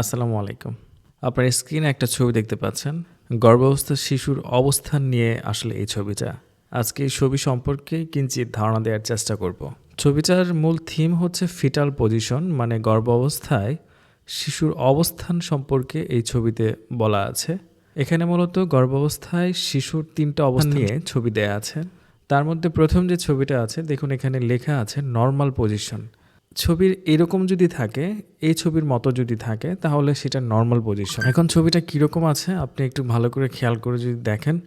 আসসালামু আলাইকুম। আপনার স্ক্রিনে একটা ছবি দেখতে পাচ্ছেন। গর্ভাবস্থা শিশুর অবস্থান নিয়ে আসলে এই ছবিটা। আজকে এই ছবি সম্পর্কে কিঞ্চিত ধারণা দেওয়ার চেষ্টা করব। ছবিটার মূল থিম হচ্ছে ফিটাল পজিশন মানে গর্ভাবস্থায় শিশুর অবস্থান সম্পর্কে এই ছবিতে বলা আছে। এখানে মূলত গর্ভাবস্থায় শিশুর তিনটা অবস্থান নিয়ে ছবি দেয়া আছে। তার মধ্যে প্রথম যে ছবিটা আছে, দেখুন এখানে লেখা আছে নর্মাল পজিশন ছবির এরকম যদি থাকে, এই ছবির মতো যদি থাকে, তাহলে সেটা নর্মাল পজিশন এখন ছবিটা কীরকম আছে, আপনি একটু ভালো করে খেয়াল করে যদি দেখেন।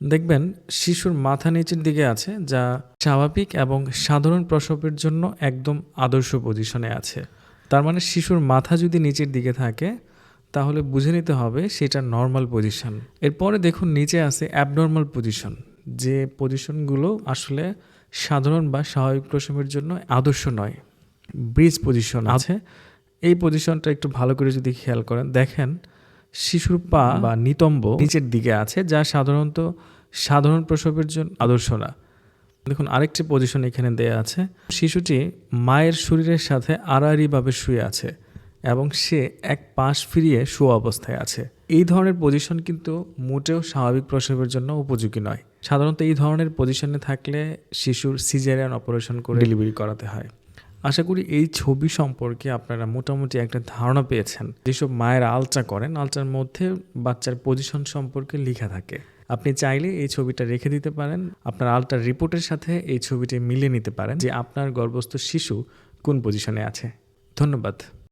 দেখবেন, শিশুর মাথা নিচের দিকে আছে, যা স্বাভাবিক এবং সাধারণ প্রসবের জন্য একদম আদর্শ পজিশনে আছে। তার মানে শিশুর মাথা যদি নিচের দিকে থাকে, তাহলে বুঝে নিতে হবে সেটা নর্মাল পজিশন এরপরে দেখুন, নিচে আছে অ্যাবনর্মাল পজিশন যে পজিশনগুলো আসলে সাধারণ বা স্বাভাবিক প্রসবের জন্য আদর্শ নয়। ব্রিজ পজিশন আছে। এই পজিশনটা একটু ভালো করে যদি খেয়াল করেন দেখেন শিশুর পা বা নিতম্ব নিচের দিকে আছে যা সাধারণত সাধারণ প্রসবের জন্য আদর্শ না। দেখুন আরেকটি পজিশন এখানে দেয়া আছে। শিশুটি মায়ের শরীরের সাথে আড়াআড়িভাবে শুয়ে আছে এবং সে এক পাশ ফিরিয়ে শোয়া অবস্থায় আছে। এই ধরনের পজিশন কিন্তু মোটেও স্বাভাবিক প্রসবের জন্য উপযোগী নয়। সাধারণত এই ধরনের পজিশনে থাকলে শিশুর সিজারিয়ান অপারেশন করে ডেলিভারি করাতে হয়। আশা করি এই ছবি সম্পর্কে আপনারা মোটামুটি একটা ধারণা পেয়েছেন। যেসব মায়ের আলচা করেন আলচার মধ্যে বাচ্চার পজিশন সম্পর্কে লেখা থাকে। আপনি চাইলে এই ছবিটা রেখে দিতে পারেন, আপনার আলটার রিপোর্টের সাথে এই ছবিটি মিলিয়ে নিতে পারেন যে আপনার গর্ভস্থ শিশু কোন পজিশনে আছে। ধন্যবাদ।